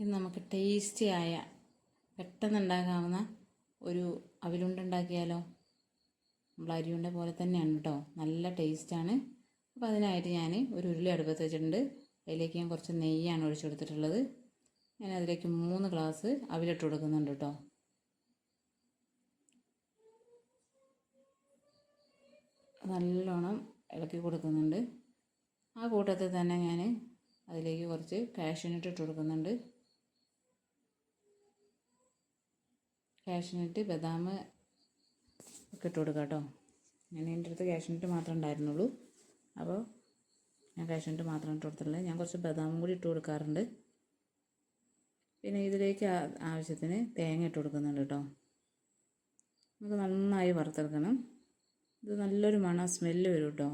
ഇന്ന് നമുക്ക് ടേസ്റ്റി ആയ പെട്ടെന്ന് ഉണ്ടാക്കാവുന്ന ഒരു അവിലുണ്ട ഉണ്ടാക്കിയാലോ നമ്മൾ അരിയുണ്ട പോലെ തന്നെയാണ് കേട്ടോ നല്ല ടേസ്റ്റാണ് അപ്പോൾ അതിനായിട്ട് ഞാൻ ഒരു ഉരുളി അടുപ്പത്ത് വെച്ചിട്ടുണ്ട്. അതിലേക്ക് ഞാൻ കുറച്ച് നെയ്യാണ് ഒഴിച്ചു കൊടുത്തിട്ടുള്ളത്. ഞാൻ അതിലേക്ക് മൂന്ന് ഗ്ലാസ് അവിലിട്ട് കൊടുക്കുന്നുണ്ട് കേട്ടോ നല്ലോണം ഇളക്കി കൊടുക്കുന്നുണ്ട്. ആ കൂട്ടത്തിൽ തന്നെ ഞാൻ അതിലേക്ക് കുറച്ച് കാഷ്യൂനട്ട് ഇട്ട് കൊടുക്കുന്നുണ്ട്. കാഷ്യൂനട്ട് ബദാം ഒക്കെ ഇട്ട് കൊടുക്കാം കേട്ടോ. ഞാൻ എന്റെ അടുത്ത് കാഷ്യൂനട്ട് മാത്രമേ ഉണ്ടായിരുന്നുള്ളൂ. അപ്പോൾ ഞാൻ കാഷ്യൂനട്ട് മാത്രം ഇട്ട് കൊടുത്തിട്ടുള്ളത് ഞാൻ കുറച്ച് ബദാമും കൂടി ഇട്ട് കൊടുക്കാറുണ്ട്. പിന്നെ ഇതിലേക്ക് ആവശ്യത്തിന് തേങ്ങ ഇട്ട് കൊടുക്കുന്നുണ്ട് കേട്ടോ. നമുക്ക് നന്നായി വറുത്തെടുക്കണം. ഇത് നല്ലൊരു മണം സ്മെല്ല് വരും കേട്ടോ.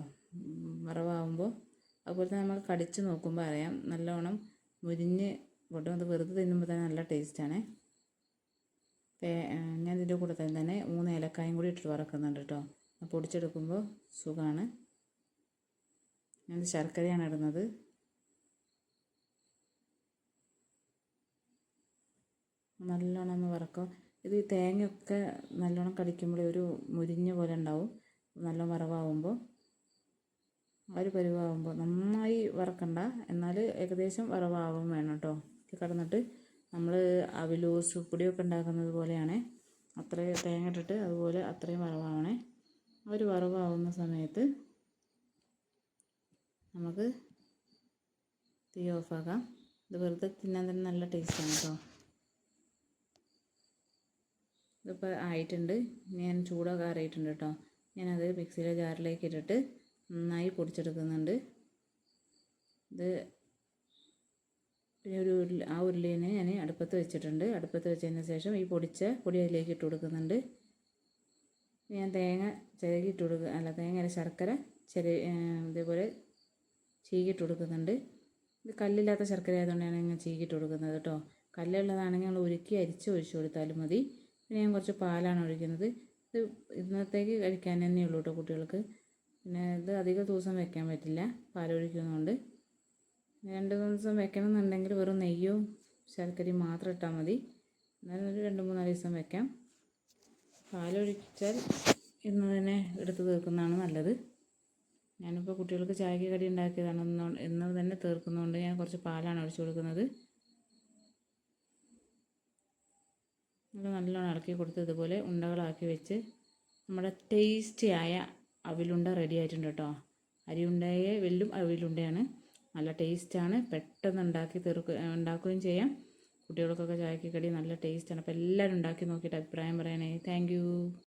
വറവാകുമ്പോൾ അതുപോലെ തന്നെ നമുക്ക് കടിച്ച് നോക്കുമ്പോൾ അറിയാം നല്ലോണം മുരിഞ്ഞ് പൊട്ടും അത് വെറുതെ തിന്നുമ്പോൾ തന്നെ നല്ല ടേസ്റ്റാണ്. ഞാൻ ഇതിന്റെ കൂടെ തന്നെ മൂന്ന് ഏലക്കായും കൂടി ഇട്ട് വറക്കുന്നുണ്ട് കേട്ടോ പൊടിച്ചെടുക്കുമ്പോൾ സുഖമാണ് ഞാൻ ശർക്കരയാണ് ഇടുന്നത്. നല്ലോണം ഒന്ന് വറക്കും. ഇത് തേങ്ങയൊക്കെ നല്ലോണം കടിക്കുമ്പോൾ ഒരു മുരിഞ്ഞ പോലെ ഉണ്ടാവും. നല്ല വറവാകുമ്പോൾ ആ ഒരു പരുവാകുമ്പോൾ നന്നായി വറക്കണ്ട. എന്നാൽ ഏകദേശം വറവാകും വേണം കേട്ടോ കിടന്നിട്ട് നമ്മൾ അവിലു പൊടിയൊക്കെ ഉണ്ടാക്കുന്നത് പോലെയാണ്. അത്ര തേങ്ങ ഇട്ടിട്ട് അതുപോലെ അത്രയും വറവാവണേ. ഒരു വറവാവുന്ന സമയത്ത് നമുക്ക് തീ ഓഫാക്കാം. ഇത് വെറുതെ തിന്നാൻ തന്നെ നല്ല ടേസ്റ്റാണ് കേട്ടോ ഇതിപ്പോൾ ആയിട്ടുണ്ട്. ഞാൻ ചൂടൊക്കെ അറിയിട്ടുണ്ട് കേട്ടോ ഞാനത് മിക്സിയിലെ ജാറിലേക്ക് ഇട്ടിട്ട് നന്നായി പൊടിച്ചെടുക്കുന്നുണ്ട്. ഇത് പിന്നെ ഒരു ആ ഉരുളീനെ ഞാൻ അടുപ്പത്ത് വെച്ചിട്ടുണ്ട്. അടുപ്പത്ത് വെച്ചതിന് ശേഷം ഈ പൊടിച്ച പൊടി അതിലേക്ക് ഇട്ട് കൊടുക്കുന്നുണ്ട്. ഞാൻ തേങ്ങ ചിരകി ഇട്ട് കൊടുക്കുക അല്ല തേങ്ങ ശർക്കര ചിര ഇതേപോലെ ചീകിട്ട് കൊടുക്കുന്നുണ്ട്. ഇത് കല്ലില്ലാത്ത ശർക്കര ആയതുകൊണ്ടാണ് ഞാൻ ചീകിട്ട് കൊടുക്കുന്നത് കേട്ടോ. കല്ലുള്ളതാണെങ്കിൽ നമ്മൾ ഉരുക്കി അരിച്ച് ഒഴിച്ചു കൊടുത്താലും മതി. പിന്നെ ഞാൻ കുറച്ച് പാലാണ് ഒഴിക്കുന്നത്. ഇത് ഇന്നത്തേക്ക് കഴിക്കാൻ തന്നെ ഉള്ളൂ കേട്ടോ കുട്ടികൾക്ക്. പിന്നെ ഇത് അധിക ദിവസം വെക്കാൻ പറ്റില്ല. പാലൊഴിക്കുന്നതുകൊണ്ട് രണ്ട് ദിവസം വെക്കണമെന്നുണ്ടെങ്കിൽ വെറും നെയ്യോ ശർക്കരയും മാത്രം ഇട്ടാൽ മതി. എന്നാലും ഒരു രണ്ട് മൂന്നാൽ ദിവസം വെക്കാം. പാലൊഴിച്ചാൽ ഇന്ന് തന്നെ എടുത്ത് തീർക്കുന്നതാണ് നല്ലത്. ഞാനിപ്പോൾ കുട്ടികൾക്ക് ചായക്ക് കടി ഉണ്ടാക്കിയതാണ് ഇന്ന് തന്നെ തീർക്കുന്നതുകൊണ്ട് ഞാൻ കുറച്ച് പാലാണ് ഒഴിച്ചു കൊടുക്കുന്നത്. ഇത് നല്ലോണം ഇളക്കി കൊടുത്ത് ഇതുപോലെ ഉണ്ടകളാക്കി വെച്ച് നമ്മുടെ ടേസ്റ്റി ആയ അവിലുണ്ട റെഡി ആയിട്ടുണ്ട് കേട്ടോ. അരിയുണ്ടയെ വെല്ലും അവിലുണ്ടയാണ്. നല്ല ടേസ്റ്റാണ്. പെട്ടെന്ന് ഉണ്ടാക്കി തീർക്കുക ഉണ്ടാക്കുകയും ചെയ്യാം. കുട്ടികൾക്കൊക്കെ ചായക്ക് കടി നല്ല ടേസ്റ്റാണ്. അപ്പോൾ എല്ലാവരും ഉണ്ടാക്കി നോക്കിയിട്ട് അഭിപ്രായം പറയണേ. താങ്ക്